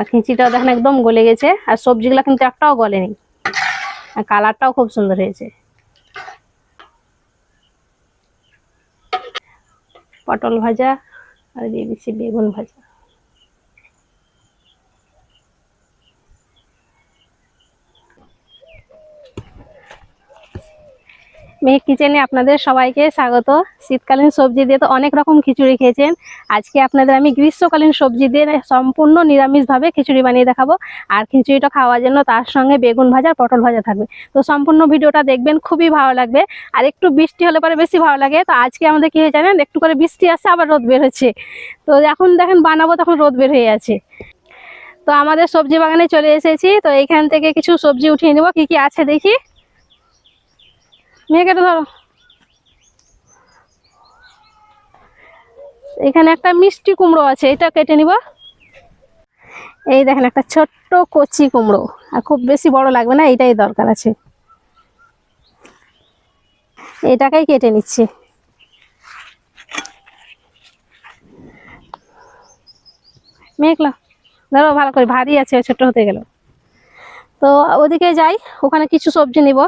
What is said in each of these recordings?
আর খিচিটাও দেখেন একদম গলে গেছে। আর সবজিগুলো কিন্তু একটাও গলেনি। আর কালারটাও খুব সুন্দর হয়েছে। পটল ভাজা আর দিয়ে দিচ্ছি বেগুন ভাজা। মেঘ কিচেনে আপনাদের সবাইকে স্বাগত। শীতকালীন সবজি দিয়ে তো অনেক রকম খিচুড়ি খেয়েছেন। আজকে আপনাদের আমি গ্রীষ্মকালীন সবজি দিয়ে সম্পূর্ণ নিরামিষভাবে খিচুড়ি বানিয়ে দেখাবো। আর খিচুড়িটা খাওয়ার জন্য তার সঙ্গে বেগুন ভাজা পটল ভাজা থাকবে। তো সম্পূর্ণ ভিডিওটা দেখবেন, খুবই ভালো লাগবে। আর একটু বৃষ্টি হলে পরে বেশি ভালো লাগে। তো আজকে আমাদের কী হয়ে জানেন? একটু করে বৃষ্টি আসছে, আবার রোদ বের হচ্ছে। তো এখন দেখেন বানাবো, তখন রোদ বের হয়ে আছে। তো আমাদের সবজি বাগানে চলে এসেছি। তো এইখান থেকে কিছু সবজি উঠিয়ে নেব। কি কি আছে দেখি? মেয়ে কেটে ধরো। এখানে একটা মিষ্টি কুমড়ো আছে, এটা কেটে নিব। এই দেখেন, একটা ছোট্ট কচি কুমড়ো, আর খুব বেশি বড় লাগবে না, এটাই দরকার আছে। এটাকেই কেটে নিচ্ছে। মেঘলা, ধরো, ভালো করে ভারী আছে ছোট হতে গেল। তো ওদিকে যাই, ওখানে কিছু সবজি নিব।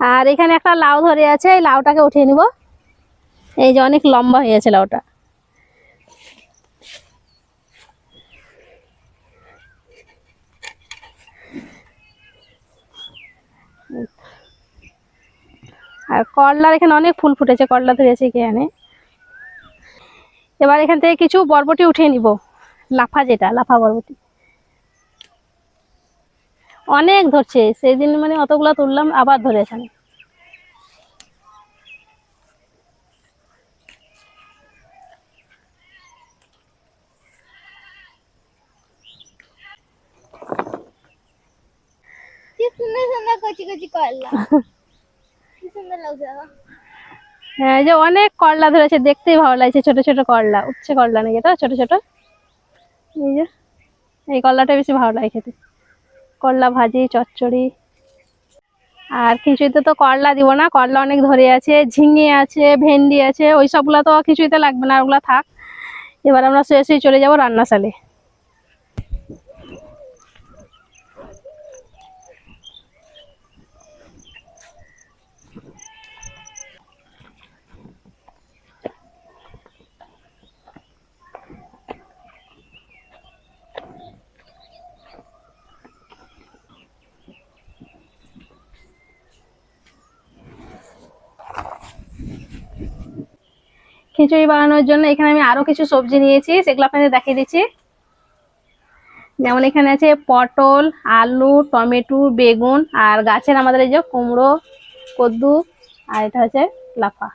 আর এখানে একটা লাউ ধরে আছে, এই লাউটাকে উঠিয়ে নিব। এই যে অনেক লম্বা হয়ে আছে লাউটা। আর করলার এখানে অনেক ফুল ফুটেছে, করলা ধরেছে এখানে এবার এখান থেকে কিছু বরবটি উঠিয়ে নিব, লাফা যেটা, লাফা বরবটি। অনেক ধরছে। সেই দিন মানে অতগুলা তুললাম আবার ধরেছে। কি সুন্দর সুন্দর কচি কচি করলা। কি সুন্দর লাগছে দেখো। হ্যাঁ যে অনেক করলা ধরেছে দেখতেই ভালো লাগছে ছোট ছোট করলা উচ্ছে করলা নাকি এটা ছোট ছোট? এই যে এই করলাটা বেশি ভালো লাগে খেতে। করলা ভাজি, চচ্চড়ি। আর খিচুড়িতে তো করলা দিব না, করলা অনেক ধরে আছে, ঝিঙে আছে, ভেন্ডি আছে, ওই সবগুলো তো খিচুড়িতে লাগবে না ওগুলো থাক। এবার আমরা শুয়ে শুয়ে চলে যাব রান্নাশালে। খিচুড়ি বানানোর জন্য এখানে আমি আরও কিছু সবজি নিয়েছি, সেগুলো আপনাদের দেখিয়ে দিচ্ছি। যেমন এখানে আছে পটল, আলু, টমেটো, বেগুন, আর গাছের আমাদের এই যে কুমড়ো, কদ্দু, আর এটা হচ্ছে লাফা।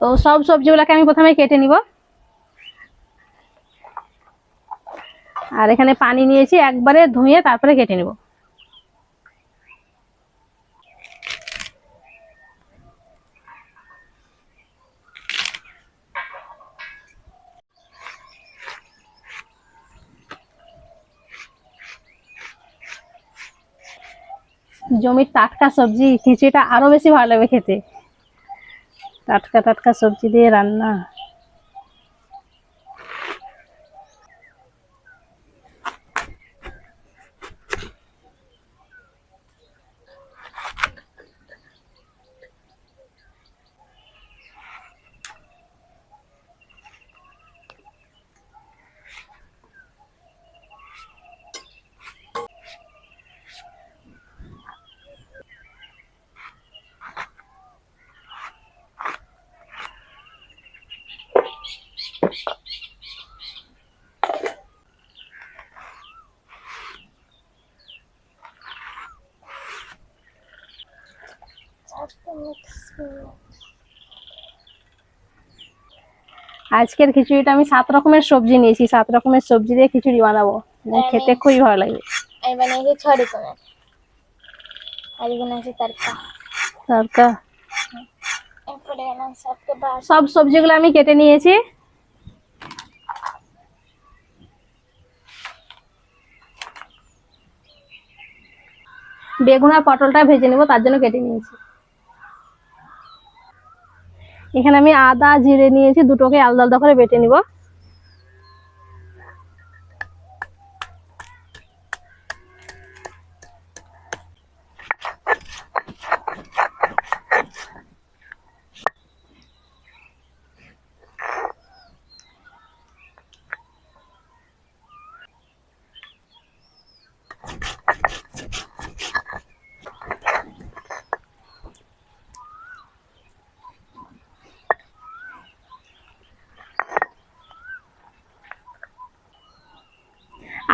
তো সব সবজিগুলোকে আমি প্রথমে কেটে নিব। আর এখানে পানি নিয়েছি, একবারে ধুয়ে তারপরে কেটে নিব। জমির টাটকা সবজি খিচুড়িটা আরও বেশি ভালো লাগবে খেতে। টাটকা টাটকা সবজি দিয়ে রান্না। আজকের খিচুড়িটা আমি সাত রকমের সবজি নিয়েছি সাত রকমের সবজি দিয়ে খিচুড়ি বানাবো। খেতে খুবই ভালো লাগবে আমি বানিয়েছি ছ রকমের তরকা। তরকা। সব সবজিগুলো আমি কেটে নিয়েছি। বেগুন আর পটলটা ভেজে নেব তার জন্য কেটে নিয়েছি। এখানে আমি আদা জিরে নিয়েছি দুটোকে আলাদা আলাদা করে বেটে নিব।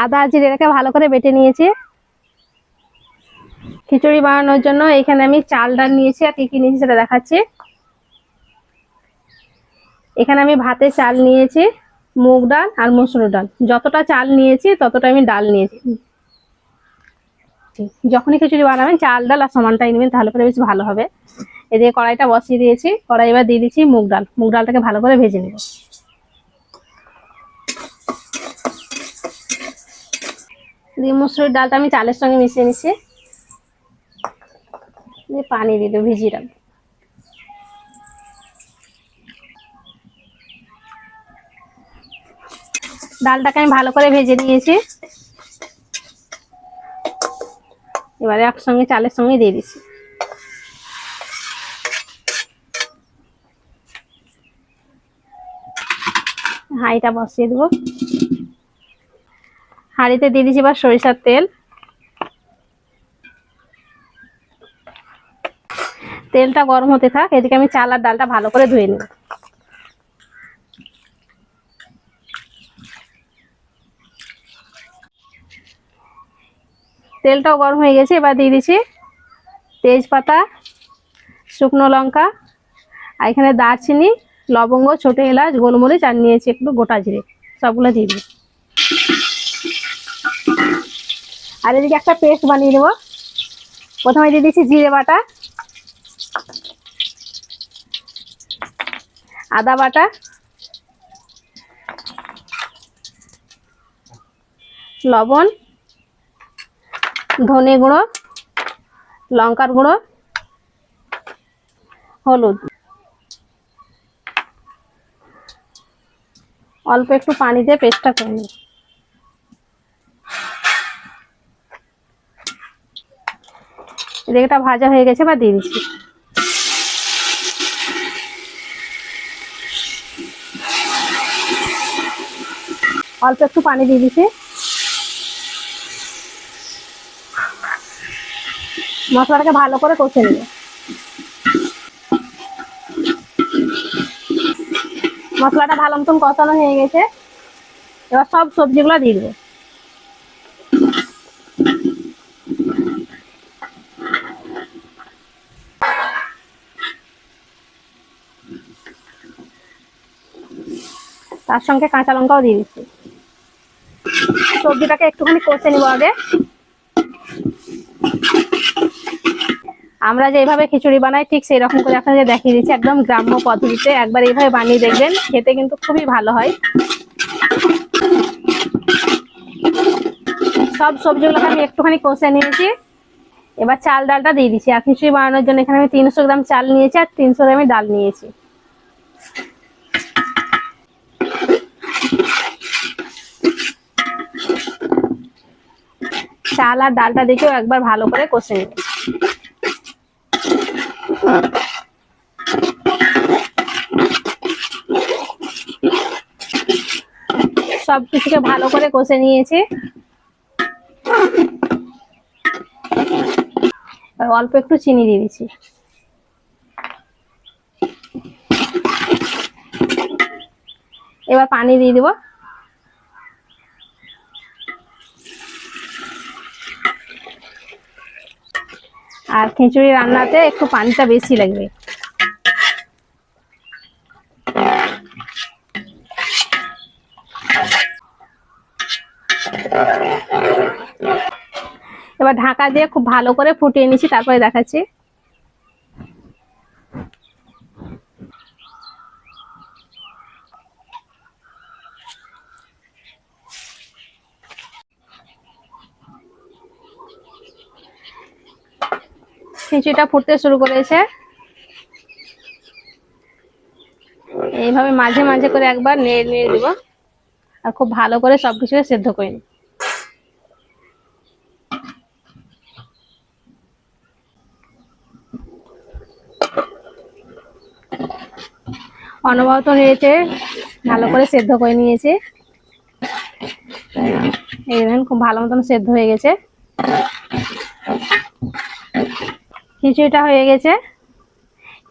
আদা জিরেটাকে ভালো করে বেটে নিয়েছি। খিচুড়ি বানানোর জন্য এখানে আমি চাল ডাল নিয়েছি আর কি কি নিয়েছি সেটা দেখাচ্ছি। এখানে আমি ভাতে চাল নিয়েছি, মুগ ডাল আর মসুর ডাল। যতটা চাল নিয়েছি ততটা আমি ডাল নিয়েছি। যখনই খিচুড়ি বানাবেন, চাল ডাল আর সমানটাই নেবেন, তাহলে পরে বেশ ভালো হবে। এদিকে কড়াইটা বসিয়ে দিয়েছি। কড়াই এবার দিয়ে দিচ্ছি মুগ ডাল। মুগ ডালটাকে ভালো করে ভেজে নেব। দিয়ে মুসুরির ডালটা আমি চালের সঙ্গে মিশিয়ে নিচ্ছি দিয়ে পানি দিয়ে দেবো, ভিজিয়ে রাখব। ডালটাকে আমি ভালো করে ভেজে নিয়েছি। এবারে একসঙ্গে চালের সঙ্গে দিয়ে দিচ্ছি। হাঁড়িটা বসিয়ে দেবো। হাঁড়িতে দিয়ে দিচ্ছি এবার সরিষার তেল। তেলটা গরম হতে থাক, এদিকে আমি চাল আর ডালটা ভালো করে ধুয়ে নিই তেলটাও গরম হয়ে গেছে, এবার দিয়ে দিচ্ছি তেজপাতা, শুকনো লঙ্কা, আর এখানে দারচিনি, লবঙ্গ, ছোটো এলাচ, গোলমরিচ, আর নিয়েছি একটু গোটা জিরে, সবগুলো দিয়ে দিই আর এদিকে একটা পেস্ট বানিয়ে দেবো প্রথমে দিয়ে দিচ্ছি জিরে বাটা, আদা বাটা, লবণ, ধনে গুঁড়ো, লঙ্কার গুঁড়ো, হলুদ। অল্প একটু পানি দিয়ে পেস্টটা করে নিই এদিকেটা ভাজা হয়ে গেছে বা দিয়ে দিচ্ছি। অল্প একটু পানি দিয়ে দিচ্ছি। মশলাটাকে ভালো করে কষে নেবে। মশলাটা ভালো মতন কষানো হয়ে গেছে। এবার সব সবজিগুলো দিয়ে দেবো। তার সঙ্গে কাঁচা লঙ্কাও দিয়ে দিচ্ছি। সবজিটাকে একটুখানি কষে নিব আগে। আমরা যেভাবে খিচুড়ি বানাই, ঠিক সেই রকম করে আপনাদের দেখিয়ে দিচ্ছি একদম গ্রাম্য পদ্ধতিতে। একবার এইভাবে বানিয়ে দেখবেন, খেতে কিন্তু খুবই ভালো হয়। সব সবজিগুলোকে আমি একটুখানি কষে নিয়েছি। এবার চাল ডালটা দিয়ে দিচ্ছি। আর খিচুড়ি বানানোর জন্য এখানে আমি তিনশো গ্রাম চাল নিয়েছি আর তিনশো গ্রামের ডাল নিয়েছি। চাল আর ডালটা দেখেও একবার ভালো করে কষে নেব সব কিছুকে ভালো করে কষে নিয়েছি। অল্প একটু চিনি দিয়ে দিচ্ছি। এবার পানি দিয়ে দিব। আর খিচুড়ি রান্নাতে একটু পানিটা বেশি লাগবে। এবার ঢাকা দিয়ে খুব ভালো করে ফুটিয়ে নিচ্ছি, তারপরে দেখাচ্ছি। খিচুড়িটা ফুটতে শুরু করেছে। এইভাবে মাঝে মাঝে করে একবার নেড়ে নেড়ে দিব। আর খুব ভালো করে সবকিছু সেদ্ধ করে নিই। অনবরত নেড়েছে ভালো করে সেদ্ধ করে নিয়েছে। এই খুব ভালো মতন সেদ্ধ হয়ে গেছে। খিচুড়িটা হয়ে গেছে।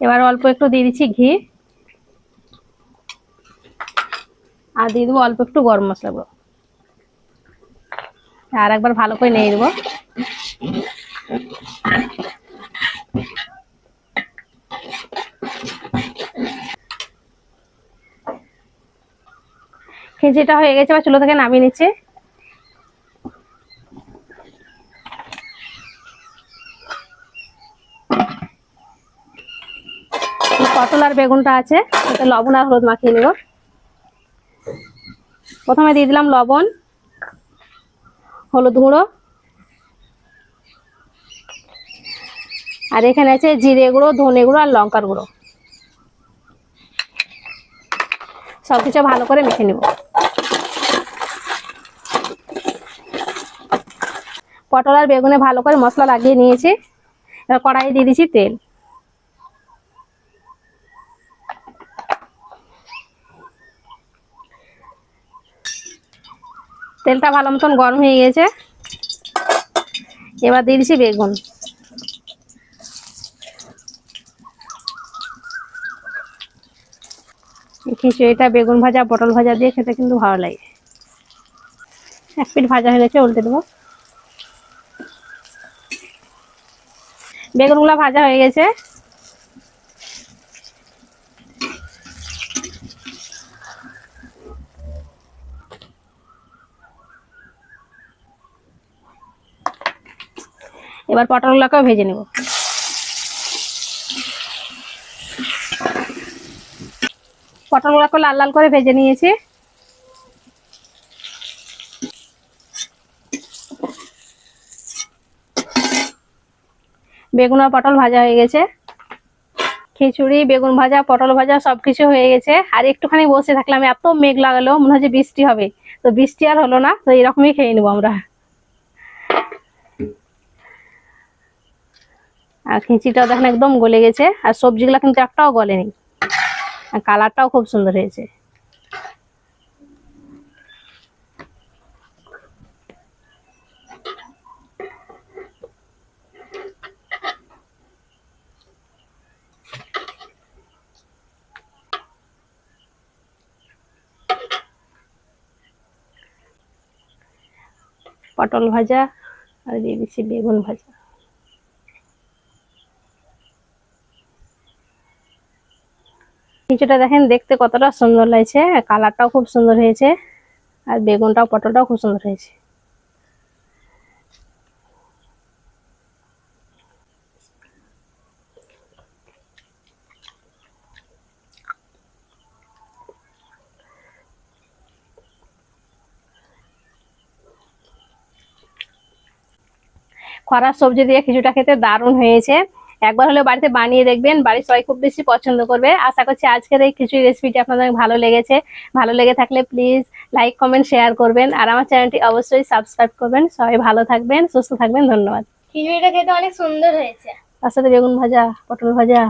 এবার অল্প একটু দিয়ে দিচ্ছি ঘি। আর দিয়ে দেবো অল্প একটু গরম মশলা গুঁড়ো। আর একবার ভালো করে নিয়ে দেবো। খিচুড়িটা হয়ে গেছে বা চুলো থেকে নামিয়ে নিচ্ছে। পটল আর বেগুনটা আছে। লবণ আর হলুদ মাখিয়ে নেব। প্রথমে দিয়ে দিলাম লবণ, হলুদ গুঁড়ো। আর এখানে আছে জিরে গুঁড়ো, ধনে গুঁড়ো আর লঙ্কার গুঁড়ো। সব কিছু ভালো করে মেখে নেব। পটল আর বেগুনে ভালো করে মশলা লাগিয়ে নিয়েছি। এবার কড়াইয়ে দিয়ে দিচ্ছি তেল। তেলটা ভালো মতন গরম হয়ে গেছে। এবার দিয়ে দিচ্ছি বেগুন। খিচুড়িটা বেগুন ভাজা, পটল ভাজা দিয়ে খেতে কিন্তু ভালো লাগে। এক পিঠ ভাজা হয়ে গেছে, উল্টে দেবো। বেগুনগুলো ভাজা হয়ে গেছে। এবার পটলগুলোকেও ভেজে নেব। পটলগুলোকে লাল লাল করে ভেজে নিয়েছি। বেগুন আর পটল ভাজা হয়ে গেছে। খিচুড়ি, বেগুন ভাজা, পটল ভাজা সবকিছু হয়ে গেছে। আর একটুখানি বসে থাকলাম, এত মেঘ লাগালো, মনে হচ্ছে বৃষ্টি হবে। তো বৃষ্টি আর হলো না, তো এরকমই খেয়ে নেব আমরা। আর খিচিটাও দেখেন একদম গলে গেছে। আর সবজিগুলো কিন্তু একটাও গলেনি। আর কালারটাও খুব সুন্দর হয়েছে। পটল ভাজা আর দিয়ে দিচ্ছি বেগুন ভাজা। কিছুটা দেখেন, দেখতে কতটা সুন্দর লাগছে। কালারটাও খুব সুন্দর হয়েছে, আর বেগুনটাও, পটলটাও খুব সুন্দর হয়েছে। খরার সবজি দিয়ে কিছুটা খেতে দারুণ হয়েছে। একবার হলে বাড়িতে বানিয়ে দেখবেন। বাড়ির সবাই খুব বেশি পছন্দ করবে। আশা করছি আজকের এই খিচুড়ি রেসিপিটি আপনাদের ভালো লেগেছে। ভালো লেগে থাকলে প্লিজ লাইক কমেন্ট শেয়ার করবেন। আর আমার চ্যানেলটি অবশ্যই সাবস্ক্রাইব করবেন। সবাই ভালো থাকবেন সুস্থ থাকবেন। ধন্যবাদ। খিচুড়িটা খেতে অনেক সুন্দর হয়েছে। তার সাথে বেগুন ভাজা পটল ভাজা।